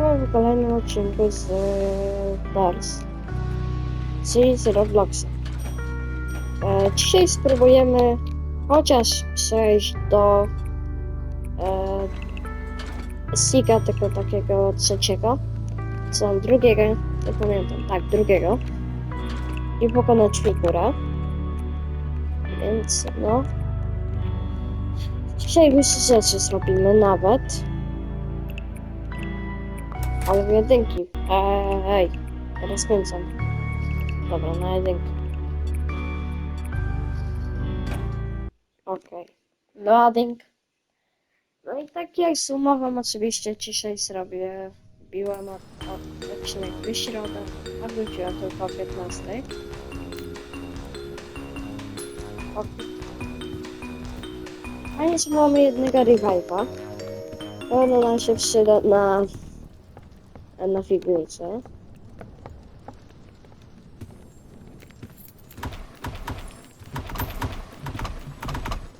wam w kolejnym odcinku z Dars, czyli z Robloxa. Dzisiaj spróbujemy chociaż przejść do e, Siga, tego takiego trzeciego, co drugiego, nie pamiętam, tak, drugiego, i pokonać figurę. Więc no. Dzisiaj wyższe rzeczy zrobimy nawet. Ale w jedynki. Ej, teraz kończę. Dobra, na jedynkę. Okej. Loading. No i tak jak z oczywiście dzisiaj zrobię. Biłam od, od odcinek w środę, a wróciłam tylko o 15. O. A jeszcze mamy jednego revive'a. Ono nam się przyda na na figurce.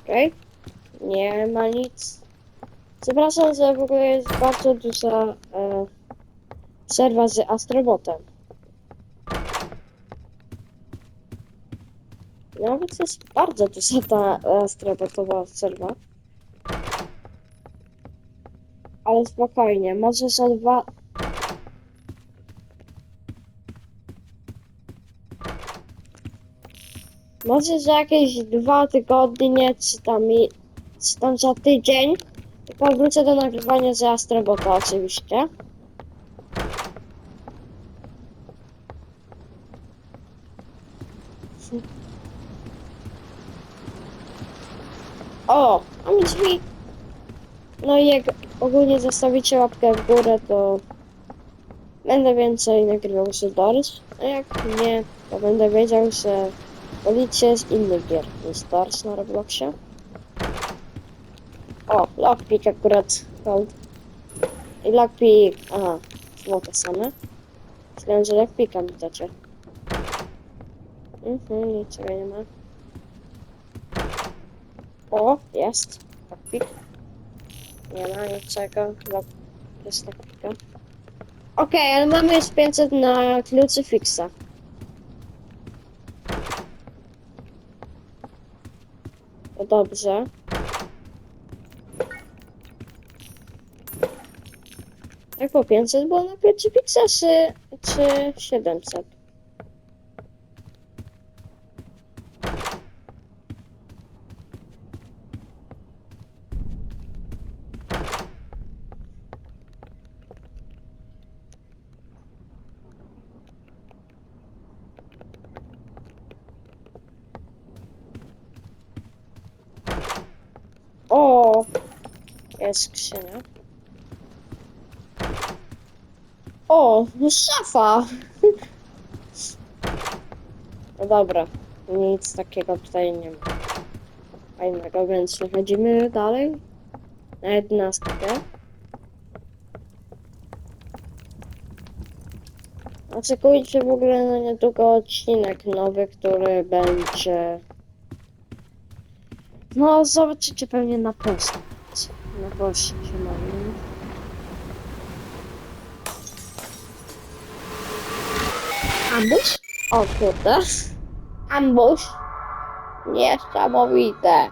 Okej. Nie ma nic. Przepraszam, że w ogóle jest bardzo duża e, przerwa z Astrobotem. Nawet jest bardzo duża ta Astrobotowa przerwa. Ale spokojnie, może za dwa, Może za jakieś dwa tygodnie, czy tam, czy tam za tydzień, tylko wrócę do nagrywania za Astrobota oczywiście. O, mamy drzwi. No i jak ogólnie zostawicie łapkę w górę, to będę więcej nagrywał z Doris, a jak nie, to będę wiedział, że Policja z innych gier niż Stars na Robloxie. O, Lockpick akurat hold. I Lockpick, aha, było to same. Myślałem, że Lockpicka mi dacie. Mhm, niczego nie ma. O, jest. Lockpick. Nie ma niczego. Lock... Jest Lockpicka. Okej, ale mamy już 500 na klucyfiksa. No dobrze. Jak po 500 było na pierwszy Pixasy, czy 700? O! Jest skrzynia. O! No szafa! No dobra. Nic takiego tutaj nie ma. Fajnego, więc przechodzimy dalej. Na jedenastkę. Oczekujcie w ogóle na niedługo odcinek nowy, który będzie... No, zobaczycie pewnie na post. Na poście moim. Ambush? O kurde. Ambush. Niesamowite.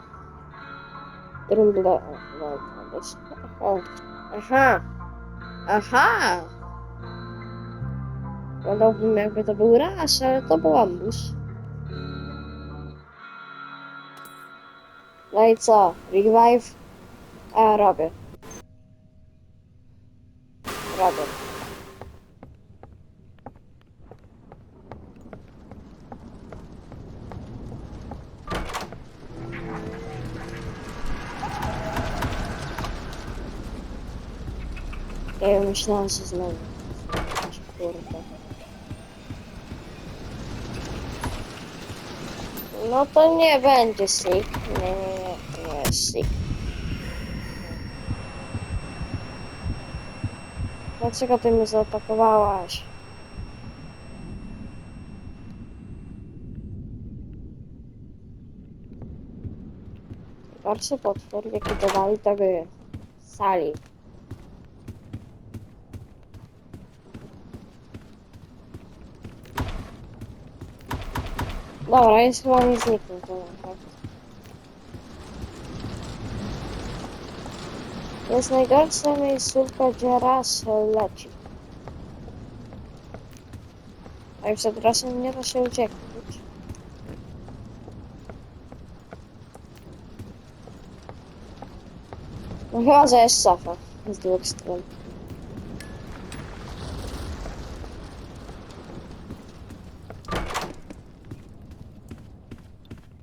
Trudno. No. Aha. Aha. Wolałbym jakby to był raz, ale to był ambush. No i co? Revive? A, robię. Robię. Ja myślałam, że znowu. Kurde. No to nie będzie sneak. Nie, nie, nie, nie jest Dlaczego ty mnie zaatakowałaś? Gorszy potwór, jaki dodali do tak gry. Sali. Dobra, jest chyba nie zniknął to tak. Jest najgorsza miejscówka, gdzie raz leci. A już przed rasem nie da się ucieknąć. No chyba, że jest z dwóch stron.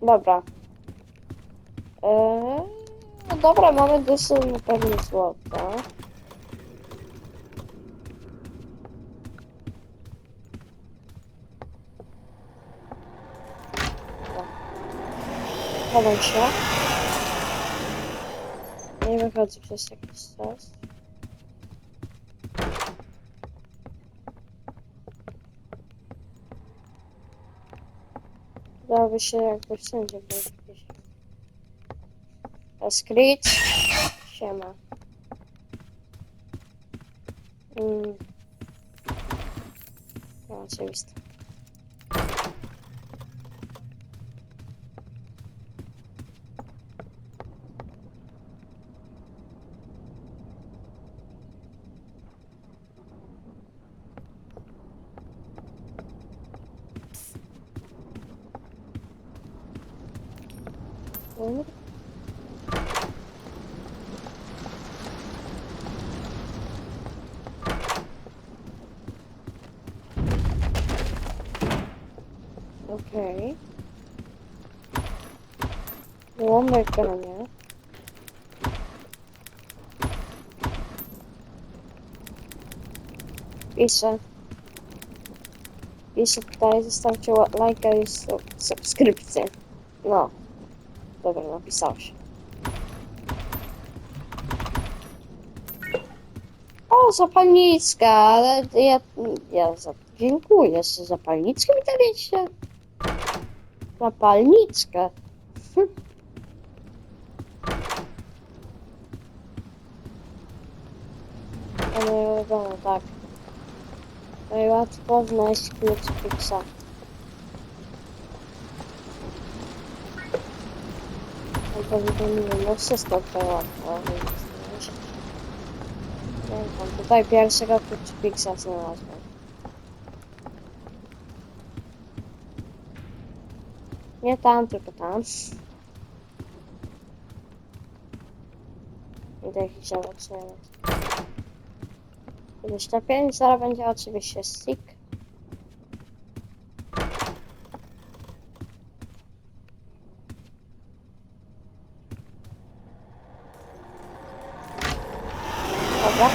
Dobra. Eee, dobra, mamy dużo na pewno złota. Chowam się. Nie wychodzę przez jakiś czas. Dałoby się jakby wszędzie było jakieś... A Screech. Siema. Mm. No, oczywiste. Mm. Okej. Było mykanie. Piszę. Piszę tutaj, zostawcie lajka i su- subskrypcję. No. Dobra, napisałeś. O, zapalniczka, ale ja, ja za, dziękuję, że zapalniczkę mi daliście. Zapalniczkę. Hm. Ale wiadomo, tak. Najłatwo znaleźć klucz Fixa. Albo witaminy, no wszystko to łatwo znaleźć. Nie wiem, tutaj pierwszego klucz Fixa znalazłem. Nie tam, tylko tam. Idę ich zobaczymy. 25, zaraz będzie oczywiście stick. Dobra.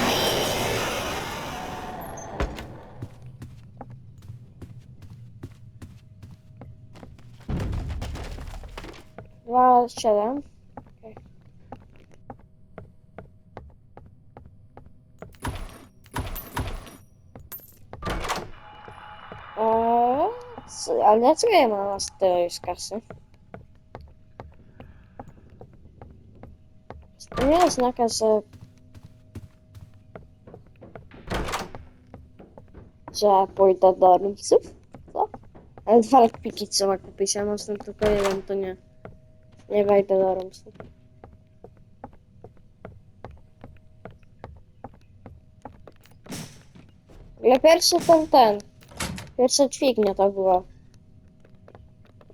Dwa, siedem. Okej. Eee, co- ale dlaczego ja mam nas tyle już kasy? Nie jest znaka, że... że pójdę do rodziców? Co? Ale dwa lekpiki trzeba kupić, a mam stąd tylko jeden, to nie. Nie wejdę do rodziców. Ale pierwszy ten, ten. Pierwsza dźwignia to była.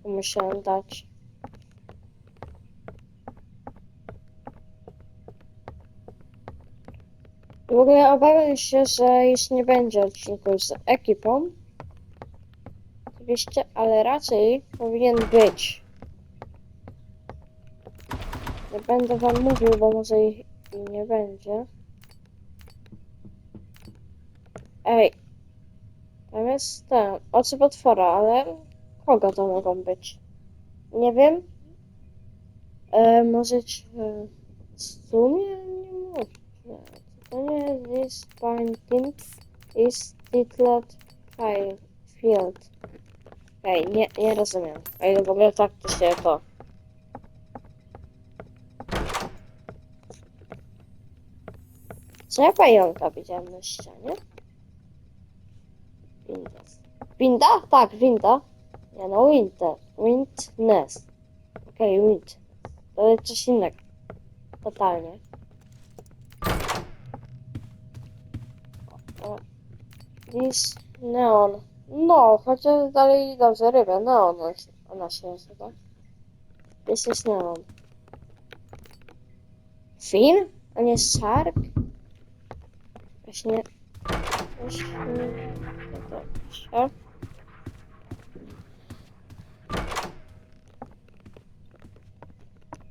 Musiałem dać. W ogóle obawiam się, że już nie będzie odcinku z ekipą. Oczywiście, ale raczej powinien być. Nie będę wam mówił, bo może ich nie będzie. Ej. Tam jest ten, oczy potwora, ale kogo to mogą być? Nie wiem. E, może ci- w sumie nie może. To nie jest painting is titled field. Ej, nie, nie rozumiem. Ej, w ogóle tak to się to. Co ja pająka widziałem na ścianie? Winda. Winda? Tak, winda. Nie no, winter. Wintness. Okej, wind. To jest coś innego. Totalnie. O, This neon. No, chociaż dalej dobrze rybę. Neon ona się nazywa. This is neon. Fin? A nie shark? Właśnie... Właśnie... Dobrze.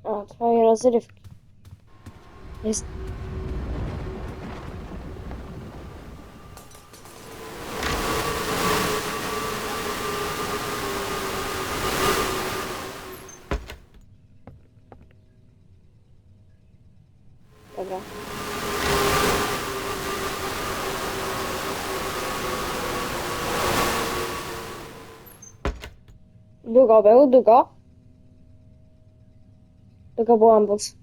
O, twoje rozrywki. Jest... Dobra. Długo był, długo. Długo był ambus.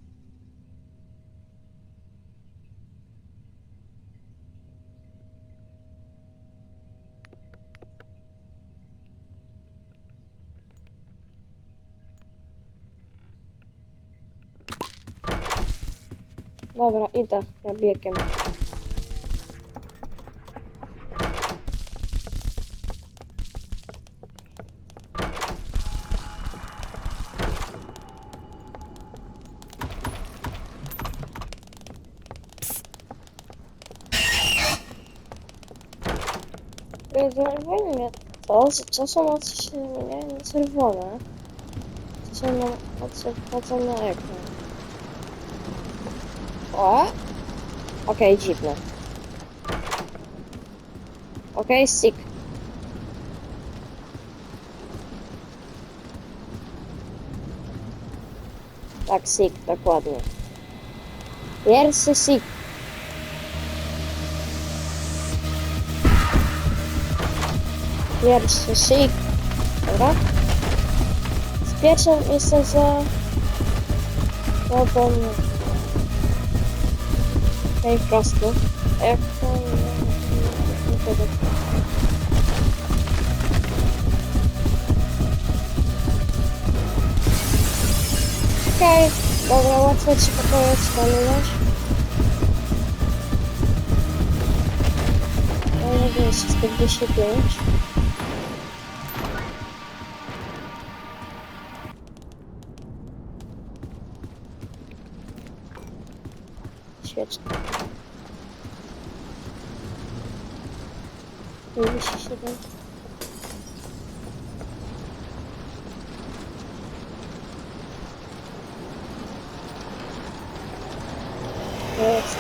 Dobra, idę na biegiem. Oczy się zmieniają na czerwone. Czasem na oczy wchodzą na ekran. O! Okej, dziwne. Okej, sick. Tak, sick, dokładnie. Pierwszy sick. Pierwszy sick. Dobra. Z pierwszym jestem za... Tobą... Okej, prosto. A Jak to... nie- nie tego. Okej, dobra, łatwo ci pokoju skalować. Ale jest 45. Świetnie. 47. Jest.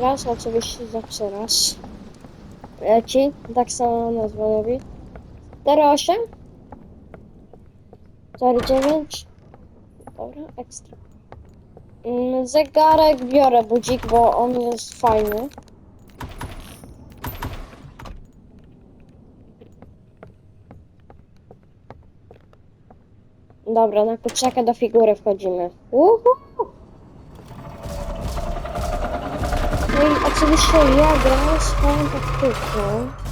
Raz, oczywiście zawsze raz. Leci, tak samo nazwa robi. 08 09 Dobra, ekstra. Mm, Zegarek biorę budzik, bo on jest fajny. Dobra, na kurczaka do figury wchodzimy. Uhu! No i oczywiście ja gram swoją taktyką.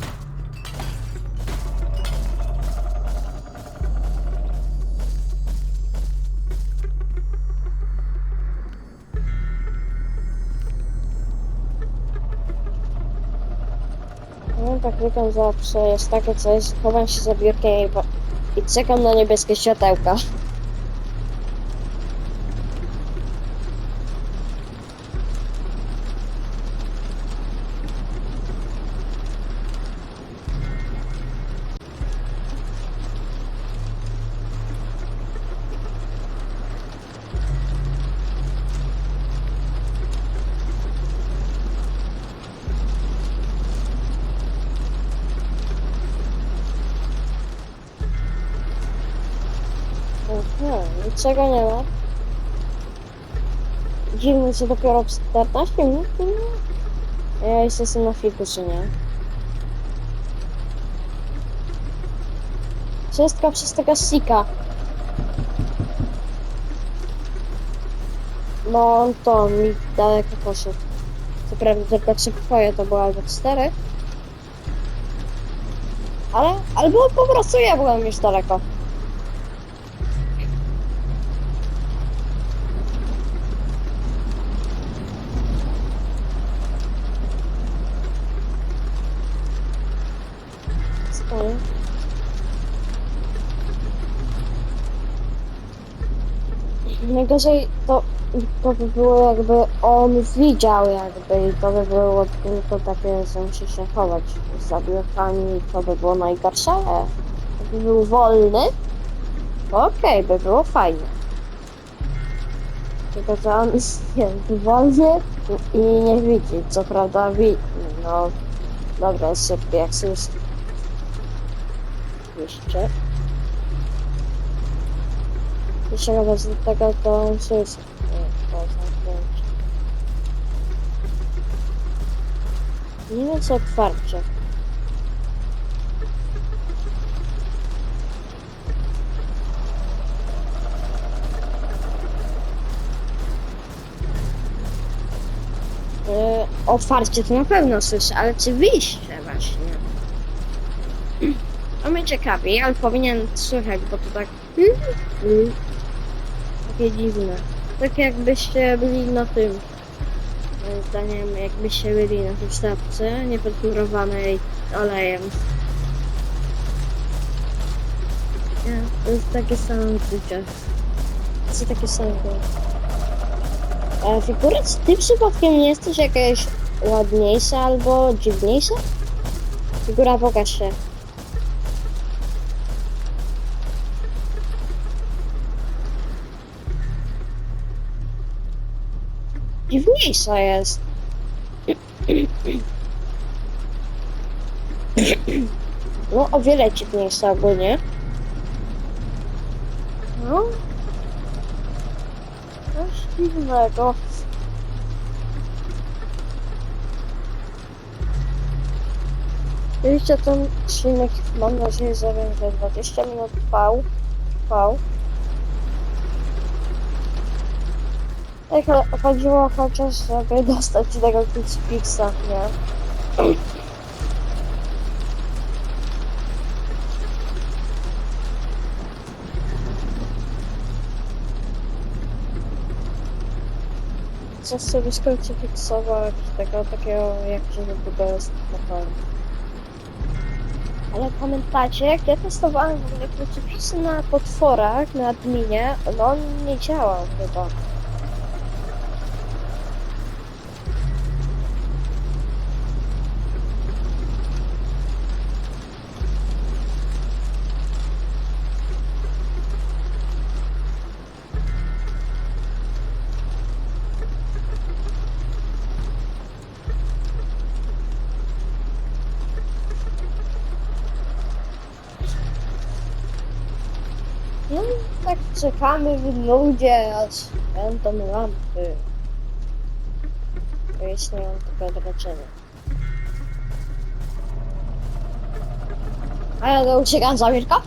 Moją taktyką zawsze jest takie coś, chowam się za biurkiem i, i czekam na niebieskie światełka. Aha, niczego nie ma. Dziwne, że dopiero 14 minut minęło? Ja jestem na fikusie, nie? Wszystko przez tego sika. No on to mi daleko poszedł. Co prawda tylko trzy pokoje to było albo cztery. Ale, albo po prostu ja byłem już daleko. Najgorzej to, to by było jakby on widział jakby i to by było tylko takie, że musi się chować za biurkami, to by było najgorsze, jakby był wolny, to okej, by było fajnie. Tylko, że on jest wolny i nie widzi, co prawda widzi, no dobra, jest szybki jak sus. Jeszcze. Jeszcze wobec tego to sus. Nie, wiem co otwarcie. Yy, otwarcie to na pewno słyszę, ale czy wyjście właśnie? To mnie ciekawi, ale powinien słychać, bo to tak... Takie dziwne. Tak jakbyście byli na tym... Moim zdaniem, jakbyście byli na tej stawce niepodmurowanej olejem. Nie, to jest takie samo uczucie. Jest takie samo. A figura, czy ty przypadkiem nie jesteś jakaś ładniejsza albo dziwniejsza? Figura, pokaż się. Dziwniejsza jest. No, o wiele dziwniejsza ogólnie. No. Coś dziwnego. Widzicie, ten silnik mam nadzieję, że będzie 20 minut trwał. Trwał. Tak cho- chodziło chociaż, żeby dostać tego Kicfixa, nie? Chcę sobie skalcyfiksować tego takiego, jak się wybudowa jest na Ale pamiętacie, jak ja testowałem w ogóle krucyfiksy na potworach, na adminie, no on nie działał chyba. Czekamy w ludzie, aż będą lampy. To istnieją tylko odraczenia. A ja go uciekam za Mirka?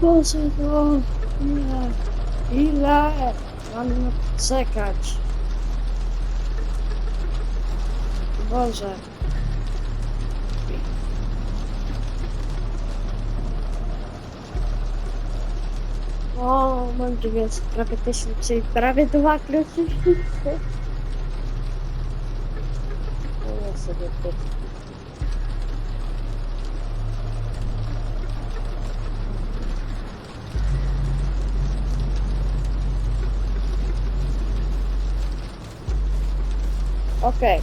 Boże, no, ile, ile mam czekać? Boże. O, mam dziewięć, prawie tysiąc, czyli prawie dwa. No nie sobie ty. Okej.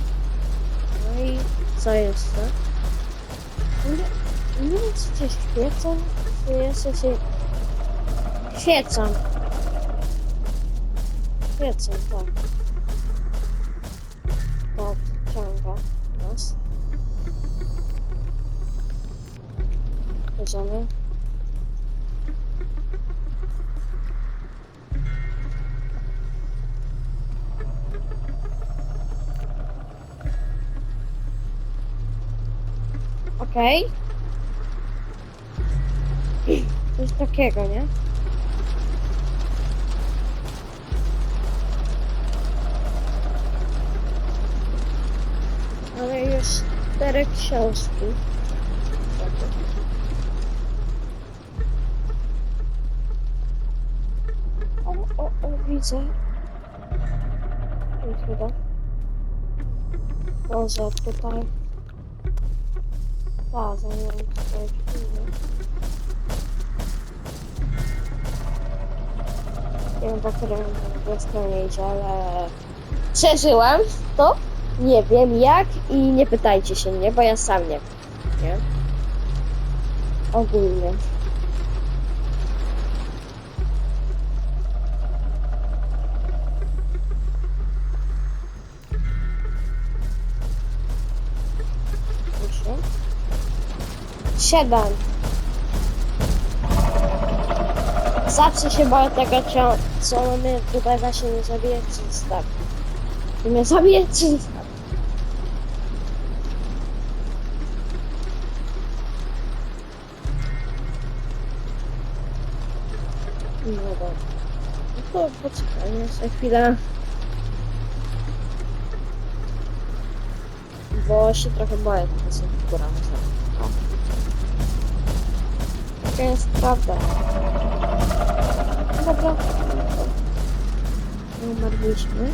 No i co jeszcze? Nie, nie wiem, czy się świecą, czy jeszcze się... Świecą. Świecą, tak. Podciąga nas. Bierzemy. Okej. Coś takiego, nie? Ale już cztery książki. O, o, o, widzę. Chyba. Może tutaj. Tak, zamiast tutaj chwilę. Nie wiem, po którym stronie idzie, ale przeżyłem to. Nie wiem jak i nie pytajcie się mnie, bo ja sam nie wiem. Nie? Ogólnie. Siedem. Zawsze się boję tego, co, co mnie tutaj właśnie nie zabije, czy zostawi. Czy mnie zabije, czy zostawi. No dobra. No to poczekaj jeszcze chwilę. Bo się trochę boję, to są góra. O. Taka jest prawda. Dobra. Nie umarliśmy.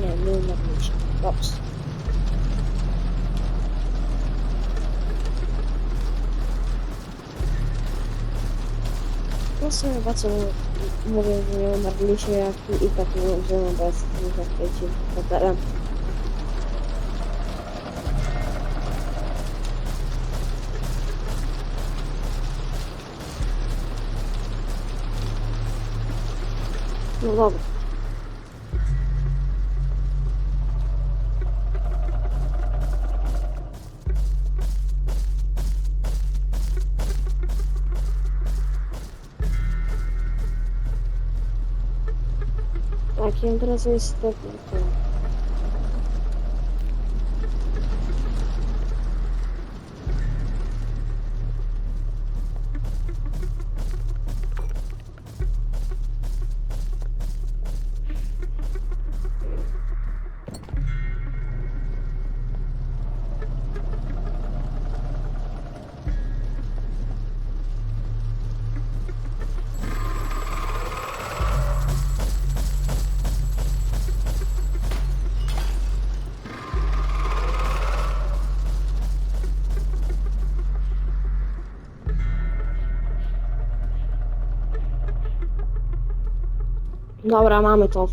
Nie, nie umarliśmy. Dobrze. No sobie chyba co mówię, że nie umarliśmy, jak i tak nie umrzemy, bo jestem zakryci hotelem. No dobra. Tak, i teraz jest tak. Dobra, mamy to.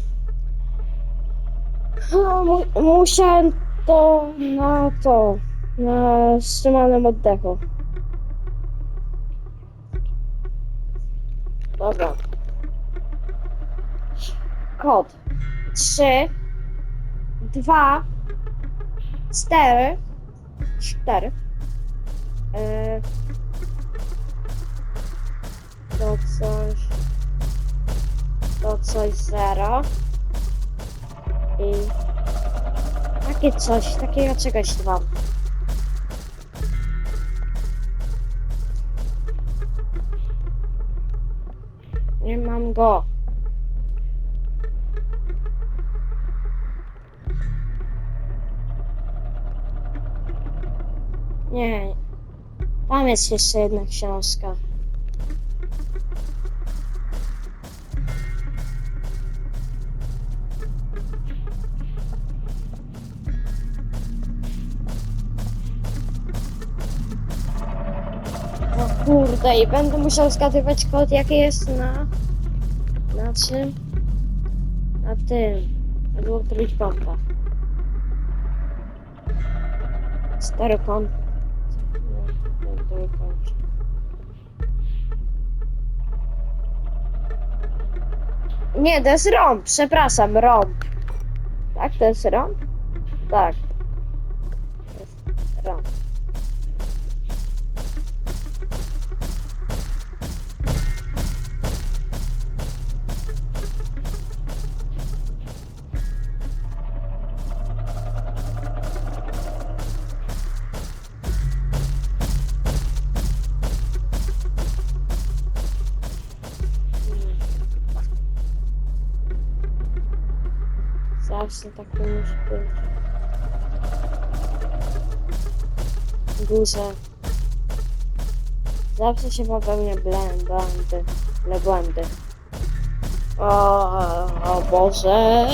No, mu- Musiałem to na to, na wstrzymanym oddechu. Dobra. Kod. Trzy, dwa, cztery, cztery. Yy, to coś coś zero i takie coś, takiego czegoś dwa. Nie mam go. Nie. Tam jest jeszcze jedna książka. I będę musiał zgadywać kod, jaki jest na... Na czym? Na tym. Dwóch trójkątach. Cztery kąt. No, no, trójkąt. Nie, to jest rąb, przepraszam, rąb. Tak, to jest rąb? Tak. To jest rąb. Duże. Zawsze się popełnia błędy, ble błędy. O, o Boże.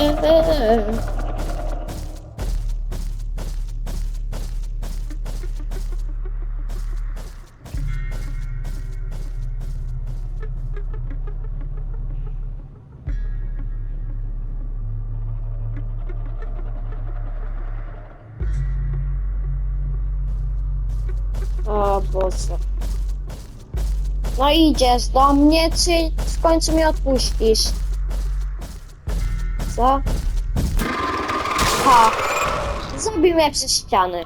No idziesz do mnie, czy w końcu mnie odpuścisz? Co? Ha! Zabił mnie przez ściany.